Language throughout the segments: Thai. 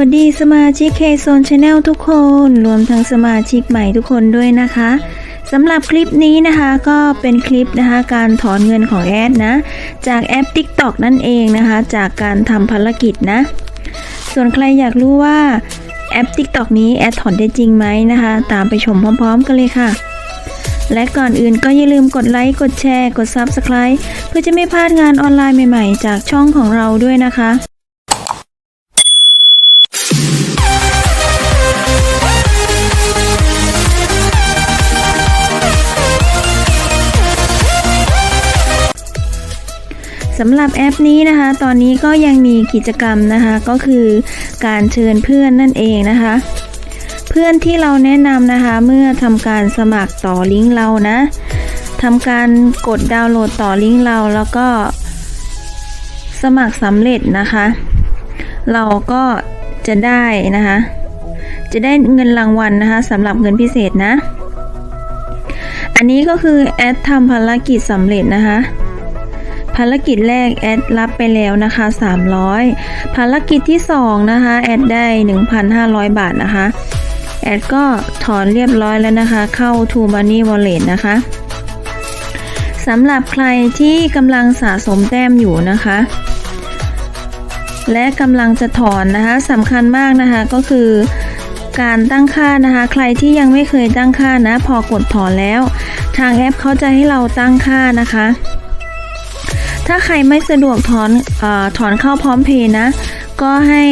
วัสดีสมาชิกเคโซนชาแนลทุกคน รวมทั้งสมาชิกใหม่ทุกคนด้วยนะคะสำหรับคลิปนี้นะคะก็เป็นคลิปนะคะการถอนเงินของแอดนะ จากแอป TikTok นั่นเองนะคะ จากการทำภารกิจนะ ส่วนใครอยากรู้ว่าแอป TikTok นี้แอดถอนได้จริงไหมนะคะ ตามไปชมพร้อมๆกันเลยค่ะ และก่อนอื่นก็อย่าลืมกดไลค์กดแชร์ กด Subscribe เพื่อจะไม่พลาดงานออนไลน์ใหม่ๆ จากช่องของเราด้วยนะคะ สำหรับแอปนี้นะคะ ตอนนี้ก็ยังมีกิจกรรมนะคะ ก็คือการเชิญเพื่อนนั่นเองนะคะ เพื่อนที่เราแนะนำนะคะ เมื่อทำการสมัครต่อลิงก์เรานะทำการกดดาวน์โหลดต่อลิงก์เราแล้วก็ สมัครสำเร็จนะคะ เราก็จะได้นะคะ จะได้เงินรางวัลนะคะสำหรับเงินพิเศษนะ อันนี้ก็คือแอดทำภารกิจสำเร็จนะคะ ภารกิจแรกแอดรับไปแล้วนะคะ 300 ภารกิจที่ 2 นะคะ แอดได้ 1,500 บาทนะคะ แอดก็ถอนเรียบร้อยแล้วนะคะ เข้า To Money Wallet นะคะสำหรับใครที่กำลังสะสมแต้มอยู่นะคะ และกำลังจะถอนนะคะสำคัญมากนะคะก็คือการตั้งค่านะคะ ใครที่ยังไม่เคยตั้งค่านะ พอกดถอนแล้ว ทางแอปเขาจะให้เราตั้งค่านะคะ ถ้าใครไม่สะดวกถอนอถอนเข้าพร้อมเพย์นะ ก็ให้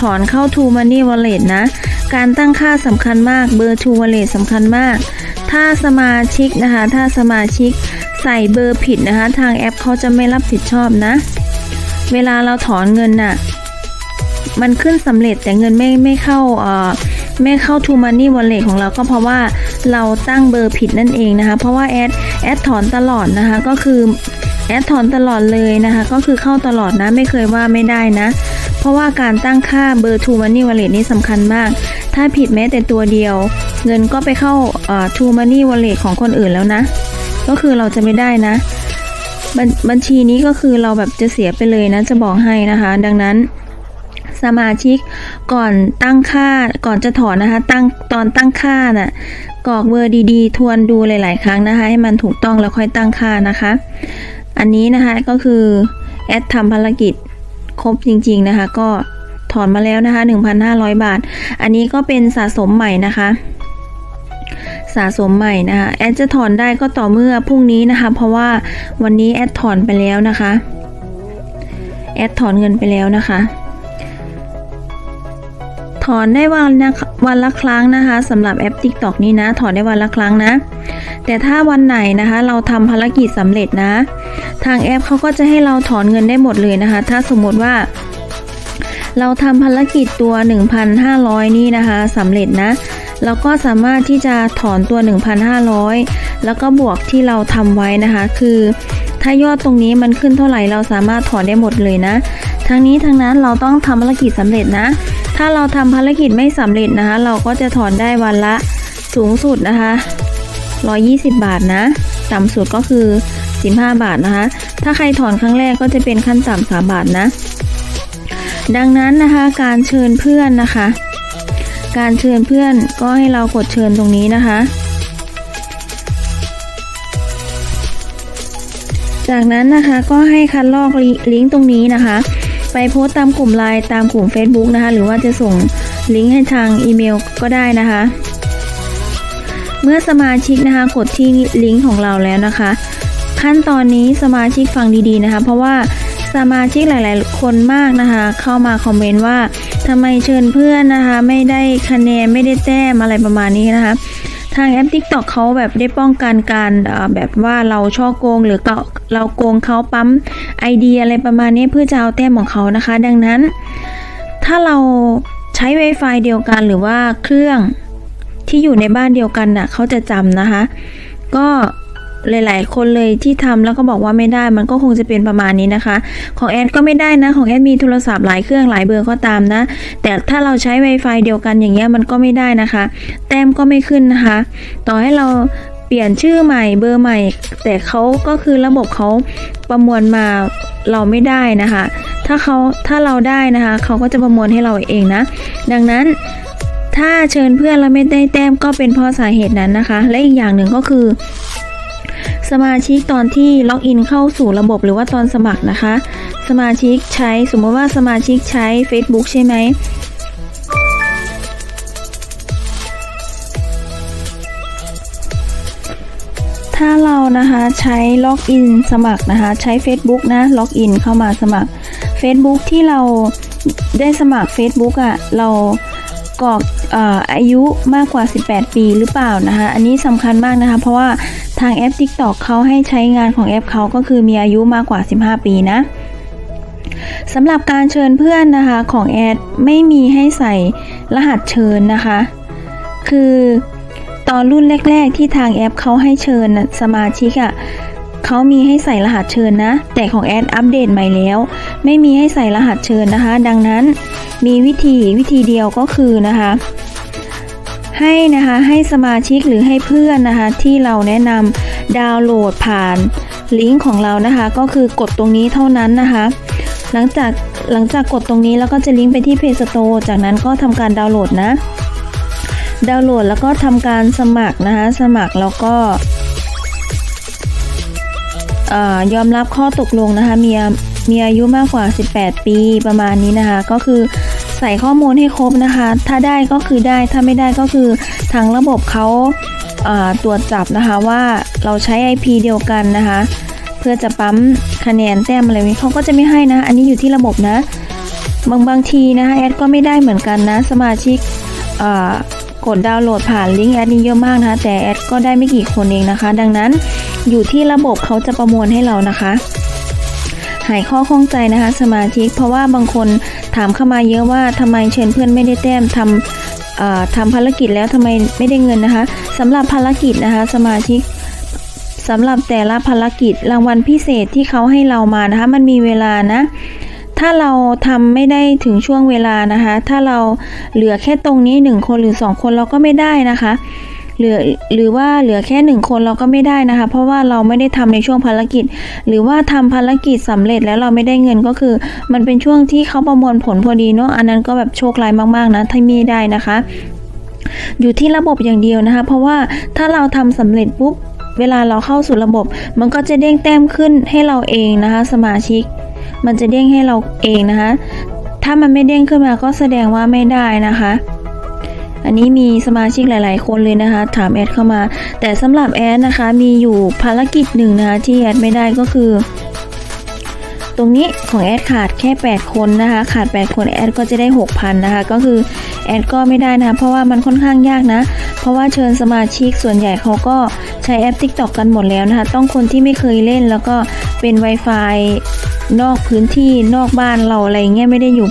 ถอนเข้า To Money Wallet นะ การตั้งค่าสำคัญมากเบอร์ To Wallet สำคัญมาก ถ้าสมาชิกนะคะ ถ้าสมาชิกใส่เบอร์ผิดนะคะ ทางแอปเขาจะไม่รับผิดชอบนะ เวลาเราถอนเงินน่ะ มันขึ้นสำเร็จแต่เงินไม่ไม่เข้าเอ่อไม่เข้า To Money Wallet ของเราก็เพราะว่าเราตั้งเบอร์ผิดนั่นเองนะคะ เพราะว่าแอดแอดถอนตลอดนะคะ ก็คือ แอดถอนตลอดเลยนะคะ ก็คือเข้าตลอดนะไม่เคยว่าไม่ได้นะ เพราะว่าการตั้งค่าเบอร์ To Money Wallet นี่สำคัญมาก ถ้าผิดแม้แต่ตัวเดียว เงินก็ไปเข้าเอ่อ To Money Wallet ของคนอื่นแล้วนะ ก็คือเราจะไม่ได้นะบัญบัญชีนี้ก็คือเราแบบจะเสียไปเลยนะจะบอกให้นะคะ ดังนั้นสมาชิกก่อนตั้งค่าก่อนจะถอนนะคะ ตั้งตอนตั้งค่าน่ะกรอกเบอร์ดีๆ ทวนดูหลาย ๆ ครั้งนะคะ ให้มันถูกต้องแล้วค่อยตั้งค่านะคะ อันนี้นะคะก็คือแอดทำภารกิจครบจริง ๆนะคะ ก็ถอนมาแล้วนะคะ 1,500 บาท อันนี้ก็เป็นสะสมใหม่นะคะสะสมใหม่นะคะแอดจะถอนได้ก็ต่อเมื่อพรุ่งนี้นะคะ เพราะว่าวันนี้แอดถอนไปแล้วนะคะแอดถอนเงินไปแล้วนะคะ ถอนได้วันนะ วันละครั้งนะคะสำหรับแอป TikTok นี้นะ ถอนได้วันละครั้งนะ แต่ถ้าวันไหนนะคะ เราทำภารกิจสำเร็จนะ ทางแอปเขาก็จะให้เราถอนเงินได้หมดเลยนะคะ ถ้าสมมติว่า เราทำภารกิจตัว 1,500 นี่นะคะสำเร็จนะเราก็สามารถที่จะถอนตัว 1,500 แล้วก็บวกที่เราทำไว้นะคะ คือถ้ายอดตรงนี้มันขึ้นเท่าไหร่เราสามารถถอนได้หมดเลยนะ ทั้งนี้ทั้งนั้นเราต้องทำภารกิจสำเร็จนะ ถ้าเราทำภารกิจไม่สำเร็จนะคะ เราก็จะถอนได้วันละสูงสุดนะคะ 120 บาทนะ ต่ำสุดก็คือ 15 บาทนะคะ ถ้าใครถอนครั้งแรกก็จะเป็นขั้นต่ำ3บาทนะ ดังนั้นนะคะการเชิญเพื่อนนะคะ การเชิญเพื่อนก็ให้เรากดเชิญตรงนี้นะคะ จากนั้นนะคะก็ให้คัดลอกลิงก์ตรงนี้นะคะ โพสต์ตามกลุ่มไลน์ตามกลุ่ม Facebook นะคะ หรือว่าจะส่งลิงก์ให้ทางอีเมลก็ได้นะคะ เมื่อสมาชิกนะคะกดที่ลิงก์ของเราแล้วนะคะ ขั้นตอนนี้สมาชิกฟังดีๆนะคะ เพราะว่าสมาชิกหลาย ๆ คนมากนะคะ เข้ามาคอมเมนต์ว่าทำไมเชิญเพื่อนนะคะ ไม่ได้คะแนนไม่ได้แต้มอะไรประมาณนี้นะคะ ทางแอปทิกตอกเขาแบบได้ป้องกันการแบบว่าเราช่อโกงหรือเกาเราโกงเขาปั๊มไอเดียอะไรประมาณนี้เพื่อจะเอาแต้มของเขานะคะ ดังนั้น ถ้าเราใช้ Wi-Fi เดียวกันหรือว่าเครื่องที่อยู่ในบ้านเดียวกันน่ะเขาจะจำนะคะ ก็ หลาย ๆ คนเลยที่ทำแล้วก็บอกว่าไม่ได้ มันก็คงจะเป็นประมาณนี้นะคะ ของแอดก็ไม่ได้นะ ของแอดมีโทรศัพท์หลายเครื่องหลายเบอร์ก็ตามนะ แต่ถ้าเราใช้ Wi-Fi เดียวกันอย่างเงี้ยมันก็ไม่ได้นะคะ แต้มก็ไม่ขึ้นนะคะ ต่อให้เราเปลี่ยนชื่อใหม่เบอร์ใหม่ แต่เขาก็คือระบบเขาประมวลมาเราไม่ได้นะคะ ถ้าเขาถ้าเราได้นะคะเขาก็จะประมวลให้เราเองนะ ดังนั้นถ้าเชิญเพื่อนแล้วไม่ได้แต้มก็เป็นเพราะสาเหตุนั้นนะคะ และอีกอย่างหนึ่งก็คือ สมาชิกตอนที่ล็อกอินเข้าสู่ระบบหรือว่าตอนสมัครนะคะ สมาชิกใช้สมมติว่าสมาชิกใช้ Facebook ใช่ไหมถ้าเรานะคะใช้ล็อกอินสมัครนะคะ ใช้ Facebook นะล็อกอินเข้ามาสมัคร Facebook ที่เราได้สมัคร Facebook อะ่ะเรากรอก อายุมากกว่า 18 ปีหรือเปล่านะคะ อันนี้สำคัญมากนะคะ เพราะว่าทางแอป TikTok เขาให้ใช้งานของแอปเขาก็คือมีอายุมากกว่า 15 ปีนะสำหรับการเชิญเพื่อนนะคะของแอดไม่มีให้ใส่รหัสเชิญนะคะ คือตอนรุ่นแรก ๆ ที่ทางแอปเขาให้เชิญสมาชิกอะ่ะ เขามีให้ใส่รหัสเชิญนะ แต่ของแอดอัปเดตใหม่แล้ว ไม่มีให้ใส่รหัสเชิญนะคะ ดังนั้นมีวิธีวิธีเดียวก็คือนะคะ ให้นะคะให้สมาชิกหรือให้เพื่อนนะคะ ที่เราแนะนำดาวน์โหลดผ่านลิงก์ของเรานะคะ ก็คือกดตรงนี้เท่านั้นนะคะ หลังจากหลังจากกดตรงนี้แล้วก็จะลิงก์ไปที่ Play Store จากนั้นก็ทำการดาวน์โหลดนะ ดาวน์โหลดแล้วก็ทำการสมัครนะคะ สมัครแล้วก็ ยอมรับข้อตกลงนะคะมีมีอายุมากกว่า 18 ปีประมาณนี้นะคะ ก็คือใส่ข้อมูลให้ครบนะคะ ถ้าได้ก็คือได้ถ้าไม่ได้ก็คือทางระบบเขาาตรวจจับนะคะว่าเราใช้ IP เดียวกันนะคะ เพื่อจะปั๊มคะแนนแต้มอะไรนี้เขาก็จะไม่ให้นะ อันนี้อยู่ที่ระบบนะ บางบางทีนะคะแอดก็ไม่ได้เหมือนกันนะ สมาชิกอ่า กดดาวน์โหลดผ่านลิงก์แอดนี่เยอะมากนะคะ แต่แอดก็ได้ไม่กี่คนเองนะคะ ดังนั้นอยู่ที่ระบบเขาจะประมวลให้เรานะคะ หายข้อข้องใจนะคะ สมาชิก เพราะว่าบางคนถามเข้ามาเยอะว่าทำไมเชิญเพื่อนไม่ได้แต้มทำอ่าทำภารกิจแล้วทำไมไม่ได้เงินนะคะสำหรับภารกิจนะคะ สมาชิกสำหรับแต่ละภารกิจรางวัลพิเศษที่เขาให้เรามานะคะ มันมีเวลานะ ถ้าเราทำไม่ได้ถึงช่วงเวลานะคะ ถ้าเราเหลือแค่ตรงนี้หนึ่งคนหรือสองคนเราก็ไม่ได้นะคะเหลือหรือว่าเหลือแค่หนึ่งคนเราก็ไม่ได้นะคะ เพราะว่าเราไม่ได้ทำในช่วงภารกิจ หรือว่าทำภารกิจสำเร็จแล้วเราไม่ได้เงินก็คือ มันเป็นช่วงที่เขาประมวลผลพอดีเนาะอันนั้นก็แบบโชคร้ายมากๆนะถ้าม่ได้นะคะ อยู่ที่ระบบอย่างเดียวนะคะ เพราะว่าถ้าเราทำสำเร็จปุ๊บเวลาเราเข้าสู่ระบบ มันก็จะเด้งแต้มขึ้นให้เราเองนะคะ สมาชิก มันจะเด้งให้เราเองนะคะ ถ้ามันไม่เด้งขึ้นมาก็แสดงว่าไม่ได้นะคะ อันนี้มีสมาชิกหลาย ๆ คนเลยนะคะ ถามแอดเข้ามา แต่สำหรับแอดนะคะมีอยู่ภารกิจหนึ่งนะคะที่แอดไม่ได้ก็คือ ตรงนี้ของแอดขาดแค่ 8 คนนะคะ ขาด 8 คนแอดก็จะได้ 6,000 นะคะ ก็คือแอดก็ไม่ได้นะ เพราะว่ามันค่อนข้างยากนะ เพราะว่าเชิญสมาชิกส่วนใหญ่เขาก็ใช้แอป TikTok กันหมดแล้วนะคะ ต้องคนที่ไม่เคยเล่นแล้วก็เป็น Wi-Fi นอกพื้นที่นอกบ้านเราอะไรเงี้ยไม่ได้อยู่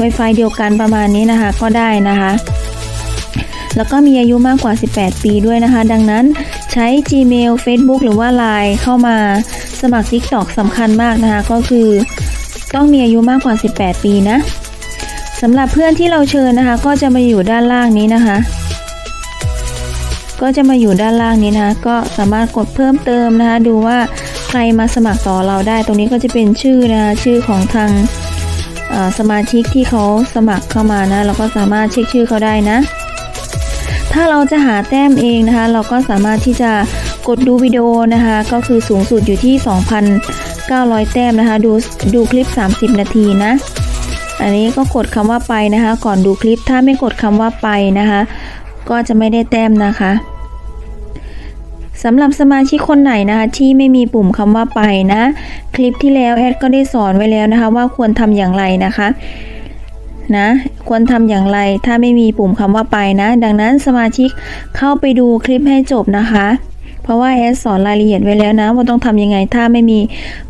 Wi-Fi เดียวกันประมาณนี้นะคะ ก็ได้นะคะ แล้วก็มีอายุมากกว่า 18 ปีด้วยนะคะ ดังนั้นใช้ Gmail Facebook หรือว่า Line เข้ามาสมัคร TikTok สำคัญมากนะคะ ก็คือต้องมีอายุมากกว่า 18 ปีนะสำหรับเพื่อนที่เราเชิญนะคะ ก็จะมาอยู่ด้านล่างนี้นะคะ ก็จะมาอยู่ด้านล่างนี้นะคะ ก็สามารถกดเพิ่มเติมนะคะ ดูว่าใครมาสมัครต่อเราได้ ตรงนี้ก็จะเป็นชื่อนะคะชื่อของทางสมาชิกที่เขาสมัครเข้ามานะ เราก็สามารถเช็คชื่อเขาได้นะ ถ้าเราจะหาแต้มเองนะคะ เราก็สามารถที่จะกดดูวิดีโอนะคะ ก็คือสูงสุดอยู่ที่ 2,900 แต้มนะคะ ดูดูคลิป 30 นาทีนะ อันนี้ก็กดคำว่าไปนะคะ ก่อนดูคลิปถ้าไม่กดคำว่าไปนะคะ ก็จะไม่ได้แต้มนะคะสำหรับสมาชิกคนไหนนะคะ ที่ไม่มีปุ่มคำว่าไปนะ คลิปที่แล้วแอดก็ได้สอนไว้แล้วนะคะ ว่าควรทำอย่างไรนะคะ นะ ควรทำอย่างไรถ้าไม่มีปุ่มคำว่าไปนะ ดังนั้นสมาชิกเข้าไปดูคลิปให้จบนะคะ เพราะว่าแอดสอนรายละเอียดไว้แล้วนะ ว่าต้องทำยังไงถ้าไม่มี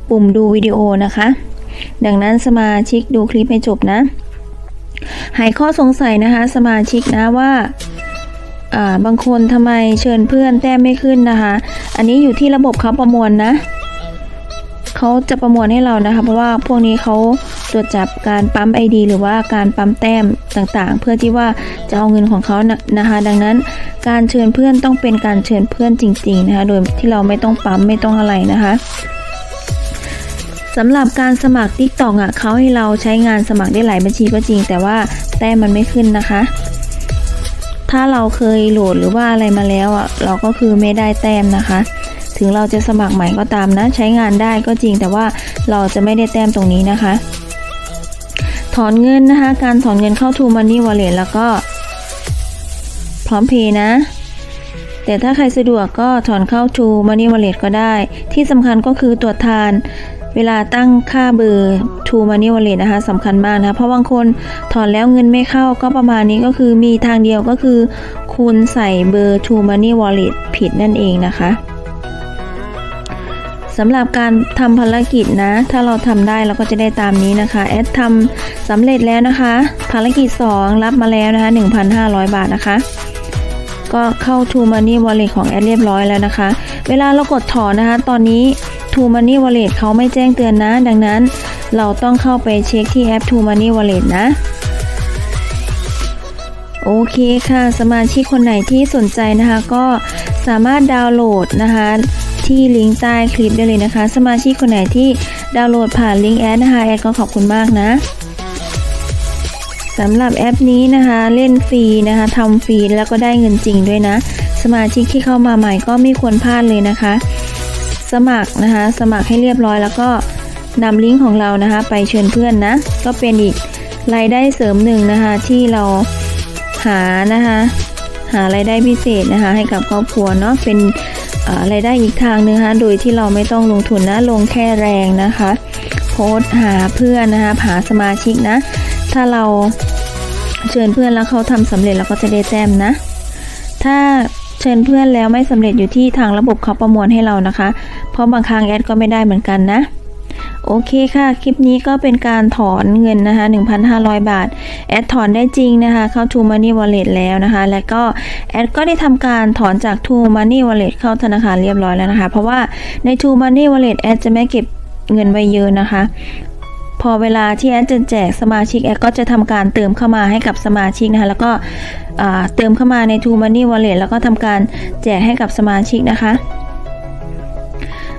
ปุ่มดูวิดีโอนะคะ ดังนั้นสมาชิกดูคลิปให้จบนะ หายข้อสงสัยนะคะ สมาชิกนะว่าอ่าบางคนทำไมเชิญเพื่อนแต้มไม่ขึ้นนะคะ อันนี้อยู่ที่ระบบเขาประมวลนะเขาจะประมวลให้เรานะคะ เพราะว่าพวกนี้เขา ตรวจจับการปั๊ม ID หรือว่าการปั๊มแต้มต่างๆ เพื่อที่ว่าจะเอาเงินของเขานะคะ ดังนั้นการเชิญเพื่อนต้องเป็นการเชิญเพื่อนจริงๆนะคะโดยที่เราไม่ต้องปั๊มไม่ต้องอะไรนะคะสำหรับการสมัคร t ิ k t o k อะเขาให้เราใช้งานสมัครได้หลายบัญชีก็จริง แต่ว่าแต้มมันไม่ขึ้นนะคะ ถ้าเราเคยโหลดหรือว่าอะไรมาแล้วอะเราก็คือไม่ได้แต้มนะคะ ถึงเราจะสมัครใหม่ก็ตามนะ ใช้งานได้ก็จริงแต่ว่าเราจะไม่ได้แต้มตรงนี้นะคะ ถอนเงินนะคะ การถอนเงินเข้า True Money Wallet แล้วก็พร้อมเพย์นะ แต่ถ้าใครสะดวกก็ถอนเข้า True Money Wallet ก็ได้ ที่สำคัญก็คือตรวจทานเวลาตั้งค่าเบอร์ True Money Wallet นะคะสำคัญมากนะ เพราะบางคนถอนแล้วเงินไม่เข้าก็ประมาณนี้ก็คือมีทางเดียวก็คือ คุณใส่เบอร์ True Money Wallet ผิดนั่นเองนะคะ สำหรับการทำภารกิจนะ ถ้าเราทำได้เราก็จะได้ตามนี้นะคะ แอดทำสำเร็จแล้วนะคะ ภารกิจ 2 รับมาแล้วนะคะ 1,500 บาทนะคะ ก็เข้า True Money Wallet ของแอดเรียบร้อยแล้วนะคะ เวลาเรากดถอนนะคะ ตอนนี้ True Money Wallet เขาไม่แจ้งเตือนนะ ดังนั้นเราต้องเข้าไปเช็คที่แอป True Money Wallet นะโอเคค่ะ สมาชิกคนไหนที่สนใจนะคะ ก็สามารถดาวน์โหลดนะคะ ที่ลิงก์ใต้คลิปได้เลยนะคะ สมาชิกคนไหนที่ดาวน์โหลดผ่านลิงก์แอดนะคะ แอดก็ขอบคุณมากนะสำหรับแอปนี้นะคะเล่นฟรีนะคะทำฟรีแล้วก็ได้เงินจริงด้วยนะ สมาชิกที่เข้ามาใหม่ก็ไม่ควรพลาดเลยนะคะ สมัครนะคะ สมัครให้เรียบร้อยแล้วก็นำลิงก์ของเรานะคะ ไปเชิญเพื่อนนะ ก็เป็นอีกรายได้เสริมหนึ่งนะคะ ที่เราหานะคะ หารายได้พิเศษนะคะ ให้กับครอบครัวเนาะเป็น รายได้อีกทางหนึงนะคะโดยที่เราไม่ต้องลงทุนนะลงแค่แรงนะคะ โพสหาเพื่อนนะคะหาสมาชิกนะ ถ้าเราเชิญเพื่อนแล้วเขาทำสำเร็จเราก็จะได้แต้มนะ ถ้าเชิญเพื่อนแล้วไม่สำเร็จอยู่ที่ทางระบบเขาประมวลให้เรานะคะ เพราะบางครั้งแอดก็ไม่ได้เหมือนกันนะ โอเคค่ะ คลิปนี้ก็เป็นการถอนเงินนะคะ 1,500 บาท แอดถอนได้จริงนะคะ เข้า True Money Wallet แล้วนะคะ แล้วก็แอดก็ได้ทำการถอนจาก True Money Wallet เข้าธนาคารเรียบร้อยแล้วนะคะ เพราะว่าใน True Money Wallet แอดจะไม่เก็บเงินไว้เยอะนะคะพอเวลาที่แอดจะแจกสมาชิกแอดก็จะทำการเติมเข้ามาให้กับสมาชิกนะคะ แล้วก็เติมเข้ามาใน True Money Wallet แล้วก็ทำการแจกให้กับสมาชิกนะคะ